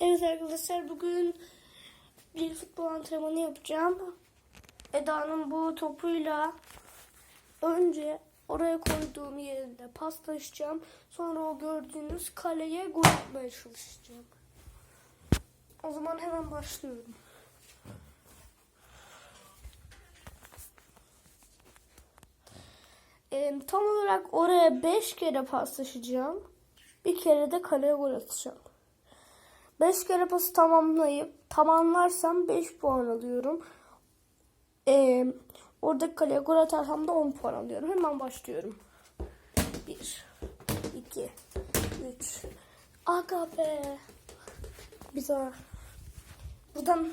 Evet arkadaşlar bugün bir futbol antrenmanı yapacağım. Eda'nın bu topuyla önce oraya koyduğum yerinde paslaşacağım. Sonra o gördüğünüz kaleye gol atmaya çalışacağım. O zaman hemen başlıyorum. Ee, tam olarak oraya 5 kere paslaşacağım. Bir kere de kaleye gol atacağım. 5 kere pası tamamlayıp tamamlarsam 5 puan alıyorum. Ee, orada kaleye gol atarsam da 10 puan alıyorum. Hemen başlıyorum. 1 2 3 Aga be. Daha. Buradan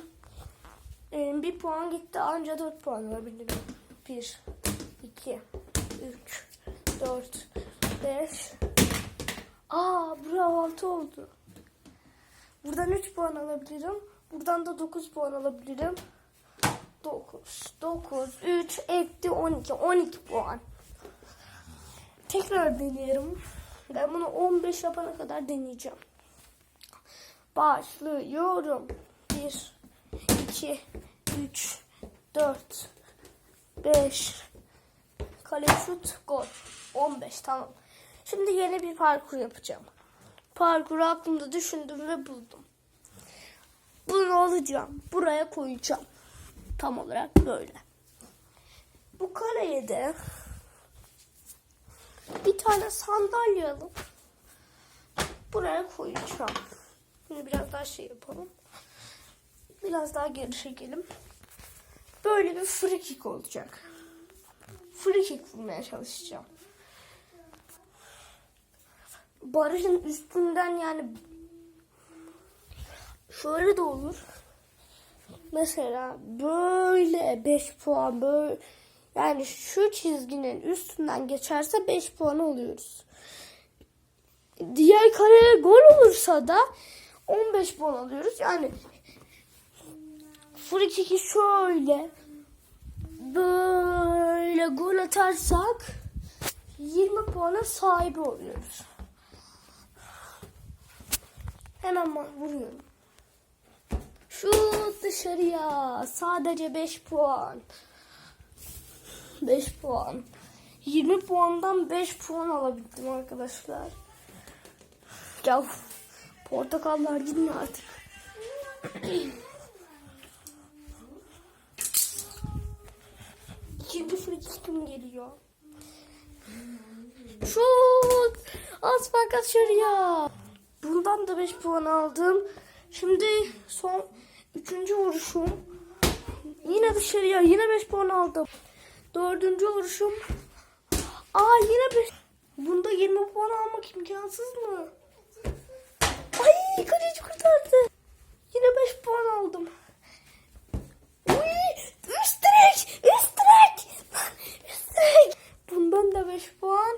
e, bir puan gitti. Anca 4 puan alabilirim. 1 2 3 4 5 Aa buraya 6 oldu. Buradan 3 puan alabilirim. Buradan da 9 puan alabilirim. 9, 9, 3 etti 12, 12 puan. Tekrar deneyelim. Ben bunu 15 yapana kadar deneyeceğim. Başlıyorum. 1, 2, 3, 4, 5, kale şut, gol. 15 tamam. Şimdi yeni bir parkur yapacağım. Parkuru aklımda düşündüm ve buldum. Bunu alacağım. Buraya koyacağım. Tam olarak böyle. Bu kaleye de bir tane sandalye alıp buraya koyacağım. Şimdi biraz daha şey yapalım. Biraz daha geri çekelim. Böyle bir free kick olacak. Free kick vurmaya çalışacağım. Barajın üstünden yani şöyle de olur. Mesela böyle 5 puan böyle yani şu çizginin üstünden geçerse 5 puan alıyoruz. Diğer kareye gol olursa da 15 puan alıyoruz. Yani free şöyle böyle gol atarsak 20 puana sahibi oluyoruz. Hemen vuruyorum. Şut dışarıya. Sadece 5 puan. 5 puan. 20 puandan 5 puan alabildim arkadaşlar. Ya portakallar gidin artık. İkinci frikistim geliyor. Şut. Az fakat dışarıya. Bundan da 5 puan aldım. Şimdi son üçüncü vuruşum. Yine dışarıya yine 5 puan aldım. Dördüncü vuruşum. Aa yine 5. Bunda 20 puan almak imkansız mı? Ay kaleci kurtardı. Yine 5 puan aldım. Uy, üst direk, üst direk. Lan, üst direk. Bundan da 5 puan.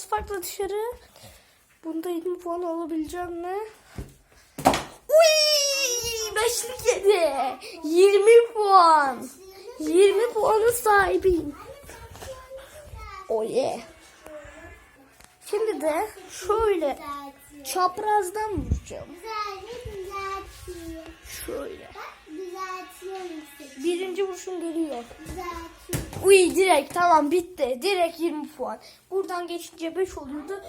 Yalnız farklı dışarı. Bunda 20 puan alabileceğim mi? Uy! Beşlik yedi. 20 puan. 20 puanın sahibiyim. Oh yeah. Şimdi de şöyle çaprazdan vuracağım. Şöyle. Birinci vuruşum geliyor. Uy direkt tamam bitti. Direkt 20 puan. Buradan geçince 5 oluyordu.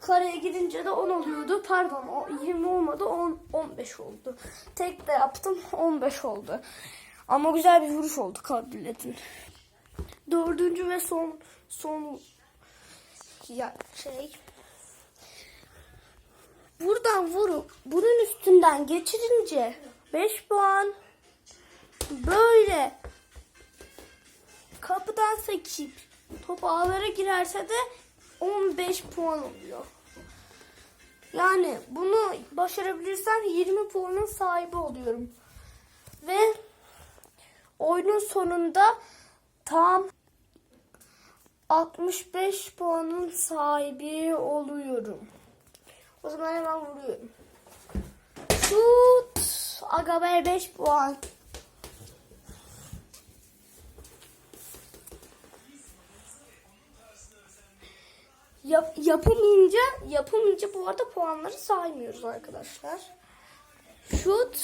Kareye gidince de 10 oluyordu. Pardon o 20 olmadı 10 15 oldu. Tek de yaptım 15 oldu. Ama güzel bir vuruş oldu kabul edin. Dördüncü ve son son ya şey buradan vurup bunun üstünden geçirince 5 puan böyle kapıdan sekip top ağlara girerse de 15 puan oluyor. Yani bunu başarabilirsem 20 puanın sahibi oluyorum. Ve oyunun sonunda tam 65 puanın sahibi oluyorum. O zaman hemen vuruyorum. Şut! Aga be 5 puan. Yap, yapamayınca yapamayınca bu arada puanları saymıyoruz arkadaşlar. Şut.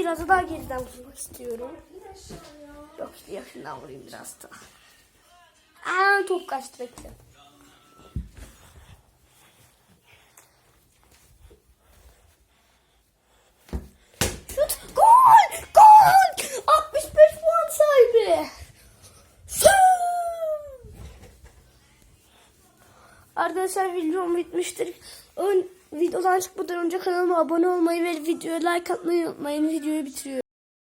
Biraz da daha geriden vurmak istiyorum. Yok yakından vurayım biraz daha. Aa top kaçtı bekle. Şut gol gol 65 puan sahibi. Şut! Arkadaşlar videom bitmiştir. Ön, videodan çıkmadan önce kanalıma abone olmayı ve videoya like atmayı unutmayın. Videoyu bitiriyorum.